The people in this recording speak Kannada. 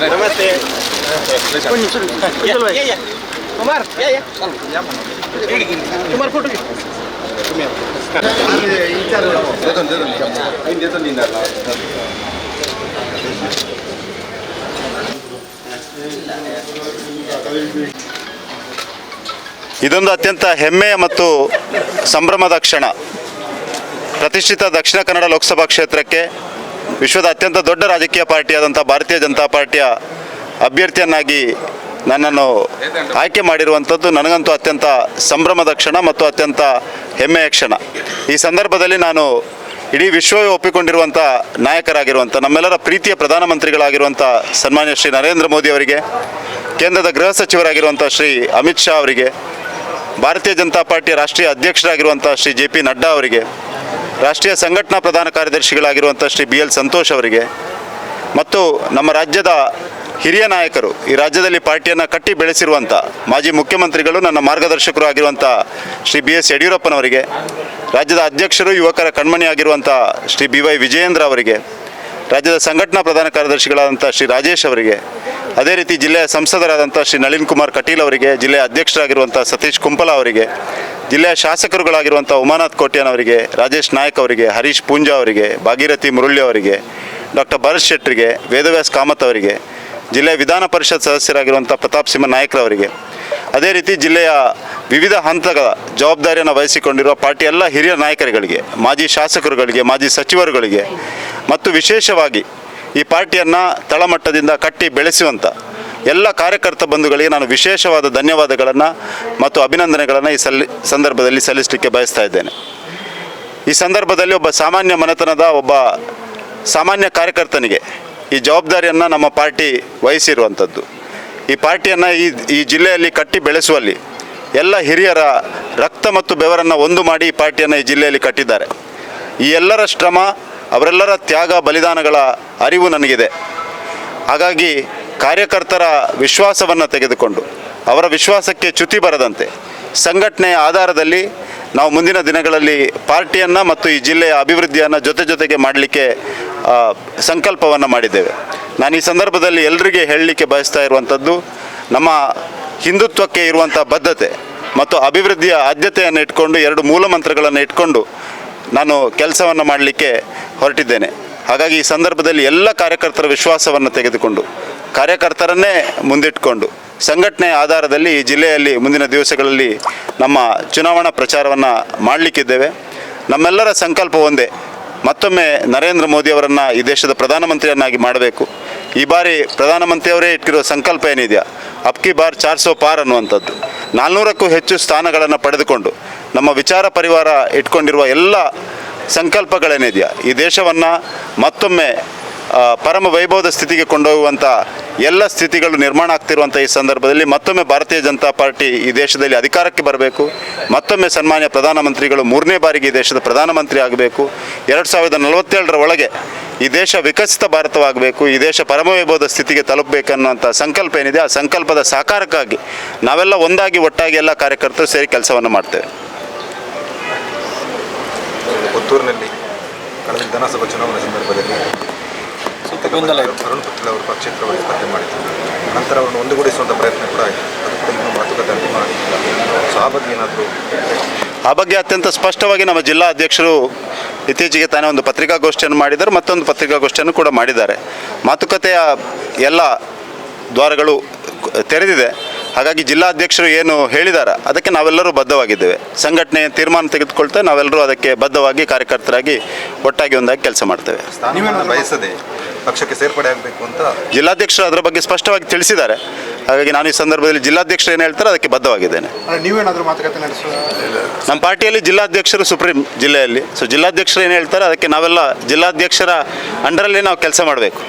नमस्ते चलो या या कुमार या या कुमार फोटो घे तुम्ही देतो देतो निंदा Thank you. ಇದೊಂದು ಅತ್ಯಂತ ಹೆಮ್ಮೆಯ ಮತ್ತು ಸಂಭ್ರಮದ ಕ್ಷಣ. ಪ್ರತಿಷ್ಠಿತ ದಕ್ಷಿಣ ಕನ್ನಡ ಲೋಕಸಭಾ ಕ್ಷೇತ್ರಕ್ಕೆ ವಿಶ್ವದ ಅತ್ಯಂತ ದೊಡ್ಡ ರಾಜಕೀಯ ಪಾರ್ಟಿಯಾದಂಥ ಭಾರತೀಯ ಜನತಾ ಪಾರ್ಟಿಯ ಅಭ್ಯರ್ಥಿಯನ್ನಾಗಿ ನನ್ನನ್ನು ಆಯ್ಕೆ ಮಾಡಿರುವಂಥದ್ದು ನನಗಂತೂ ಅತ್ಯಂತ ಸಂಭ್ರಮದ ಕ್ಷಣ ಮತ್ತು ಅತ್ಯಂತ ಹೆಮ್ಮೆಯ ಕ್ಷಣ. ಈ ಸಂದರ್ಭದಲ್ಲಿ ನಾನು ಇಡೀ ವಿಶ್ವವೇ ಒಪ್ಪಿಕೊಂಡಿರುವಂಥ ನಾಯಕರಾಗಿರುವಂಥ, ನಮ್ಮೆಲ್ಲರ ಪ್ರೀತಿಯ ಪ್ರಧಾನಮಂತ್ರಿಗಳಾಗಿರುವಂಥ ಸನ್ಮಾನ್ಯ ಶ್ರೀ ನರೇಂದ್ರ ಮೋದಿ ಅವರಿಗೆ, ಕೇಂದ್ರದ ಗೃಹ ಸಚಿವರಾಗಿರುವಂಥ ಶ್ರೀ ಅಮಿತ್ ಶಾ ಅವರಿಗೆ ಭಾರತೀಯ ಜನತಾ ಪಾರ್ಟಿ ರಾಷ್ಟ್ರೀಯ ಅಧ್ಯಕ್ಷರಾಗಿರುವಂಥ ಶ್ರೀ ಜೆ ಪಿ ನಡ್ಡಾ ಅವರಿಗೆ, ರಾಷ್ಟ್ರೀಯ ಸಂಘಟನಾ ಪ್ರಧಾನ ಕಾರ್ಯದರ್ಶಿಗಳಾಗಿರುವಂಥ ಶ್ರೀ ಬಿ ಎಲ್ ಸಂತೋಷ್ ಅವರಿಗೆ ಮತ್ತು ನಮ್ಮ ರಾಜ್ಯದ ಹಿರಿಯ ನಾಯಕರು, ಈ ರಾಜ್ಯದಲ್ಲಿ ಪಾರ್ಟಿಯನ್ನು ಕಟ್ಟಿ ಬೆಳೆಸಿರುವಂಥ ಮಾಜಿ ಮುಖ್ಯಮಂತ್ರಿಗಳು, ನನ್ನ ಮಾರ್ಗದರ್ಶಕರು ಆಗಿರುವಂಥ ಶ್ರೀ ಬಿ ಎಸ್ ಯಡಿಯೂರಪ್ಪನವರಿಗೆ, ರಾಜ್ಯದ ಅಧ್ಯಕ್ಷರು, ಯುವಕರ ಕಣ್ಮಣಿಯಾಗಿರುವಂಥ ಶ್ರೀ ಬಿ ವೈ ವಿಜಯೇಂದ್ರ ಅವರಿಗೆ ರಾಜ್ಯದ ಸಂಘಟನಾ ಪ್ರಧಾನ ಕಾರ್ಯದರ್ಶಿಗಳಾದಂಥ ಶ್ರೀ ರಾಜೇಶ್ ಅವರಿಗೆ, ಅದೇ ರೀತಿ ಜಿಲ್ಲೆಯ ಸಂಸದರಾದಂಥ ಶ್ರೀ ನಳಿನ್ ಕುಮಾರ್ ಕಟೀಲ್ ಅವರಿಗೆ, ಜಿಲ್ಲೆಯ ಅಧ್ಯಕ್ಷರಾಗಿರುವಂಥ ಸತೀಶ್ ಕುಂಪಲ ಅವರಿಗೆ, ಜಿಲ್ಲೆಯ ಶಾಸಕರುಗಳಾಗಿರುವಂಥ ಉಮಾನಾಥ್ ಕೋಟ್ಯಾನ್ ಅವರಿಗೆ, ರಾಜೇಶ್ ನಾಯಕ್ ಅವರಿಗೆ, ಹರೀಶ್ ಪೂಂಜಾ ಅವರಿಗೆ, ಭಾಗೀರಥಿ ಮುರುಳ್ಳಿ ಅವರಿಗೆ, ಡಾಕ್ಟರ್ ಭರತ್ ಶೆಟ್ಟರಿಗೆ ವೇದವ್ಯಾಸ್ ಕಾಮತ್ ಅವರಿಗೆ, ಜಿಲ್ಲೆಯ ವಿಧಾನ ಪರಿಷತ್ ಸದಸ್ಯರಾಗಿರುವಂಥ ಪ್ರತಾಪ್ ಸಿಂಹ ನಾಯಕರವರಿಗೆ ಅದೇ ರೀತಿ ಜಿಲ್ಲೆಯ ವಿವಿಧ ಹಂತಗಳ ಜವಾಬ್ದಾರಿಯನ್ನು ವಹಿಸಿಕೊಂಡಿರುವ ಪಾರ್ಟಿ ಎಲ್ಲ ಹಿರಿಯ ನಾಯಕರುಗಳಿಗೆ, ಮಾಜಿ ಶಾಸಕರುಗಳಿಗೆ, ಮಾಜಿ ಸಚಿವರುಗಳಿಗೆ ಮತ್ತು ವಿಶೇಷವಾಗಿ ಈ ಪಾರ್ಟಿಯನ್ನು ತಳಮಟ್ಟದಿಂದ ಕಟ್ಟಿ ಬೆಳೆಸುವಂಥ ಎಲ್ಲ ಕಾರ್ಯಕರ್ತ ಬಂಧುಗಳಿಗೆ ನಾನು ವಿಶೇಷವಾದ ಧನ್ಯವಾದಗಳನ್ನು ಮತ್ತು ಅಭಿನಂದನೆಗಳನ್ನು ಈ ಸಲ್ಲಿ, ಸಂದರ್ಭದಲ್ಲಿ ಸಲ್ಲಿಸಲಿಕ್ಕೆ ಬಯಸ್ತಾ ಇದ್ದೇನೆ. ಈ ಸಂದರ್ಭದಲ್ಲಿ ಒಬ್ಬ ಸಾಮಾನ್ಯ ಮನೆತನದ ಒಬ್ಬ ಸಾಮಾನ್ಯ ಕಾರ್ಯಕರ್ತನಿಗೆ ಈ ಜವಾಬ್ದಾರಿಯನ್ನು ನಮ್ಮ ಪಾರ್ಟಿ ವಹಿಸಿರುವಂಥದ್ದು ಈ ಪಾರ್ಟಿಯನ್ನು ಈ ಈ ಜಿಲ್ಲೆಯಲ್ಲಿ ಕಟ್ಟಿ ಬೆಳೆಸುವಲ್ಲಿ ಎಲ್ಲ ಹಿರಿಯರ ರಕ್ತ ಮತ್ತು ಬೆವರನ್ನು ಒಂದು ಮಾಡಿ ಈ ಪಾರ್ಟಿಯನ್ನು ಈ ಜಿಲ್ಲೆಯಲ್ಲಿ ಕಟ್ಟಿದ್ದಾರೆ. ಈ ಎಲ್ಲರ ಶ್ರಮ ಅವರೆಲ್ಲರ ತ್ಯಾಗ ಬಲಿದಾನಗಳ ಅರಿವು ನನಗಿದೆ. ಹಾಗಾಗಿ ಕಾರ್ಯಕರ್ತರ ವಿಶ್ವಾಸವನ್ನು ತೆಗೆದುಕೊಂಡು ಅವರ ವಿಶ್ವಾಸಕ್ಕೆ ಚ್ಯುತಿ ಬರದಂತೆ ಸಂಘಟನೆಯ ಆಧಾರದಲ್ಲಿ ನಾವು ಮುಂದಿನ ದಿನಗಳಲ್ಲಿ ಪಾರ್ಟಿಯನ್ನು ಮತ್ತು ಈ ಜಿಲ್ಲೆಯ ಅಭಿವೃದ್ಧಿಯನ್ನು ಜೊತೆ ಜೊತೆಗೆ ಮಾಡಲಿಕ್ಕೆ ಸಂಕಲ್ಪವನ್ನು ಮಾಡಿದ್ದೇವೆ. ನಾನು ಈ ಸಂದರ್ಭದಲ್ಲಿ ಎಲ್ಲರಿಗೆ ಹೇಳಲಿಕ್ಕೆ ಬಯಸ್ತಾ ಇರುವಂಥದ್ದು, ನಮ್ಮ ಹಿಂದುತ್ವಕ್ಕೆ ಇರುವಂಥ ಬದ್ಧತೆ ಮತ್ತು ಅಭಿವೃದ್ಧಿಯ ಆದ್ಯತೆಯನ್ನು ಇಟ್ಕೊಂಡು ಎರಡು ಮೂಲ ಮಂತ್ರಗಳನ್ನು ಇಟ್ಕೊಂಡು ನಾನು ಕೆಲಸವನ್ನು ಮಾಡಲಿಕ್ಕೆ ಹೊರಟಿದ್ದೇನೆ. ಹಾಗಾಗಿ ಈ ಸಂದರ್ಭದಲ್ಲಿ ಎಲ್ಲ ಕಾರ್ಯಕರ್ತರ ವಿಶ್ವಾಸವನ್ನು ತೆಗೆದುಕೊಂಡು, ಕಾರ್ಯಕರ್ತರನ್ನೇ ಮುಂದಿಟ್ಟುಕೊಂಡು ಸಂಘಟನೆ ಆಧಾರದಲ್ಲಿ ಜಿಲ್ಲೆಯಲ್ಲಿ ಮುಂದಿನ ದಿವಸಗಳಲ್ಲಿ ನಮ್ಮ ಚುನಾವಣಾ ಪ್ರಚಾರವನ್ನು ಮಾಡಲಿಕ್ಕಿದ್ದೇವೆ. ನಮ್ಮೆಲ್ಲರ ಸಂಕಲ್ಪ ಒಂದೇ. ಮತ್ತೊಮ್ಮೆ ನರೇಂದ್ರ ಮೋದಿಯವರನ್ನು ಈ ದೇಶದ ಪ್ರಧಾನಮಂತ್ರಿಯನ್ನಾಗಿ ಮಾಡಬೇಕು. ಈ ಬಾರಿ ಪ್ರಧಾನಮಂತ್ರಿಯವರೇ ಇಟ್ಟಿರೋ ಸಂಕಲ್ಪ ಏನಿದೆಯಾ? ಅಪ್ಕಿ ಬಾರ್ ಚಾರ್ ಸೋ ಪಾರ್ ಅನ್ನುವಂಥದ್ದು. ನಾಲ್ನೂರಕ್ಕೂ ಹೆಚ್ಚು ಸ್ಥಾನಗಳನ್ನು ಪಡೆದುಕೊಂಡು, ನಮ್ಮ ವಿಚಾರ ಪರಿವಾರ ಇಟ್ಕೊಂಡಿರುವ ಎಲ್ಲ ಸಂಕಲ್ಪಗಳೇನಿದೆಯಾ? ಈ ದೇಶವನ್ನು ಮತ್ತೊಮ್ಮೆ ಪರಮ ವೈಭವದ ಸ್ಥಿತಿಗೆ ಕೊಂಡೊಯ್ಯುವಂಥ ಎಲ್ಲ ಸ್ಥಿತಿಗಳು ನಿರ್ಮಾಣ ಆಗ್ತಿರುವಂಥ ಈ ಸಂದರ್ಭದಲ್ಲಿ ಮತ್ತೊಮ್ಮೆ ಭಾರತೀಯ ಜನತಾ ಪಾರ್ಟಿ ಈ ದೇಶದಲ್ಲಿ ಅಧಿಕಾರಕ್ಕೆ ಬರಬೇಕು. ಮತ್ತೊಮ್ಮೆ ಸನ್ಮಾನ್ಯ ಪ್ರಧಾನಮಂತ್ರಿಗಳು ಮೂರನೇ ಬಾರಿಗೆ ಈ ದೇಶದ ಪ್ರಧಾನಮಂತ್ರಿ ಆಗಬೇಕು. ಎರಡು ಸಾವಿರದ ನಲವತ್ತೇಳರ ಒಳಗೆ ಈ ದೇಶ ವಿಕಸಿತ ಭಾರತವಾಗಬೇಕು. ಈ ದೇಶ ಪರಮ ವೈಭವದ ಸ್ಥಿತಿಗೆ ತಲುಪಬೇಕನ್ನುವಂಥ ಸಂಕಲ್ಪ ಏನಿದೆ, ಆ ಸಂಕಲ್ಪದ ಸಾಕಾರಕ್ಕಾಗಿ ನಾವೆಲ್ಲ ಒಂದಾಗಿ ಒಟ್ಟಾಗಿ ಎಲ್ಲ ಕಾರ್ಯಕರ್ತರು ಸೇರಿ ಕೆಲಸವನ್ನು ಮಾಡ್ತೇವೆ. ಪುತ್ತೂರಿನಲ್ಲಿ ಕಳೆದ ವಿಧಾನಸಭಾ ಚುನಾವಣೆ ಸಂದರ್ಭದಲ್ಲಿ ಗೊಂದಲ ಅರುಣ್ ಪುತ್ತಿಲ್ ಅವರು ಪಕ್ಷೇತರವಾಗಿ ಸ್ಪರ್ಧೆ ಮಾಡಿದ್ದಾರೆ ನಂತರ ಅವರನ್ನು ಒಂದುಗೂಡಿಸುವಂಥ ಪ್ರಯತ್ನ ಕೂಡ ಆಯಿತು. ಅದು ಕೂಡ ಇನ್ನೂ ಮಾತುಕತೆ ಅಂತಿಮ ಸೊ ಆ ಬಗ್ಗೆ ಏನಾದರೂ ಆ ಬಗ್ಗೆ ಅತ್ಯಂತ ಸ್ಪಷ್ಟವಾಗಿ ನಮ್ಮ ಜಿಲ್ಲಾ ಅಧ್ಯಕ್ಷರು ಇತ್ತೀಚೆಗೆ ತಾನೇ ಒಂದು ಪತ್ರಿಕಾಗೋಷ್ಠಿಯನ್ನು ಮಾಡಿದ್ದಾರೆ ಮತ್ತೊಂದು ಪತ್ರಿಕಾಗೋಷ್ಠಿಯನ್ನು ಕೂಡ ಮಾಡಿದ್ದಾರೆ. ಮಾತುಕತೆಯ ಎಲ್ಲ ದ್ವಾರಗಳು ತೆರೆದಿದೆ. ಹಾಗಾಗಿ ಜಿಲ್ಲಾಧ್ಯಕ್ಷರು ಏನು ಹೇಳಿದಾರ ಅದಕ್ಕೆ ನಾವೆಲ್ಲರೂ ಬದ್ಧವಾಗಿದ್ದೇವೆ. ಸಂಘಟನೆ ತೀರ್ಮಾನ ತೆಗೆದುಕೊಳ್ತಾ ನಾವೆಲ್ಲರೂ ಅದಕ್ಕೆ ಬದ್ಧವಾಗಿ ಕಾರ್ಯಕರ್ತರಾಗಿ ಒಟ್ಟಾಗಿ ಒಂದಾಗಿ ಕೆಲಸ ಮಾಡ್ತೇವೆ. ಬಯಸದೆ ಪಕ್ಷಕ್ಕೆ ಸೇರ್ಪಡೆ ಆಗಬೇಕು ಅಂತ ಜಿಲ್ಲಾಧ್ಯಕ್ಷರು ಅದರ ಬಗ್ಗೆ ಸ್ಪಷ್ಟವಾಗಿ ತಿಳಿಸಿದ್ದಾರೆ. ಹಾಗಾಗಿ ನಾನು ಈ ಸಂದರ್ಭದಲ್ಲಿ ಜಿಲ್ಲಾಧ್ಯಕ್ಷರು ಏನು ಹೇಳ್ತಾರೆ ಅದಕ್ಕೆ ಬದ್ಧವಾಗಿದ್ದೇನೆ. ನೀವೇನಾದರೂ ಮಾತುಕತೆ ನಡೆಸುವ ನಮ್ಮ ಪಾರ್ಟಿಯಲ್ಲಿ ಜಿಲ್ಲಾಧ್ಯಕ್ಷರು ಸುಪ್ರೀಂ ಜಿಲ್ಲೆಯಲ್ಲಿ. ಸೊ ಜಿಲ್ಲಾಧ್ಯಕ್ಷರು ಏನು ಹೇಳ್ತಾರೆ ಅದಕ್ಕೆ ನಾವೆಲ್ಲ ಜಿಲ್ಲಾಧ್ಯಕ್ಷರ ಅಂಡರಲ್ಲೇ ನಾವು ಕೆಲಸ ಮಾಡಬೇಕು.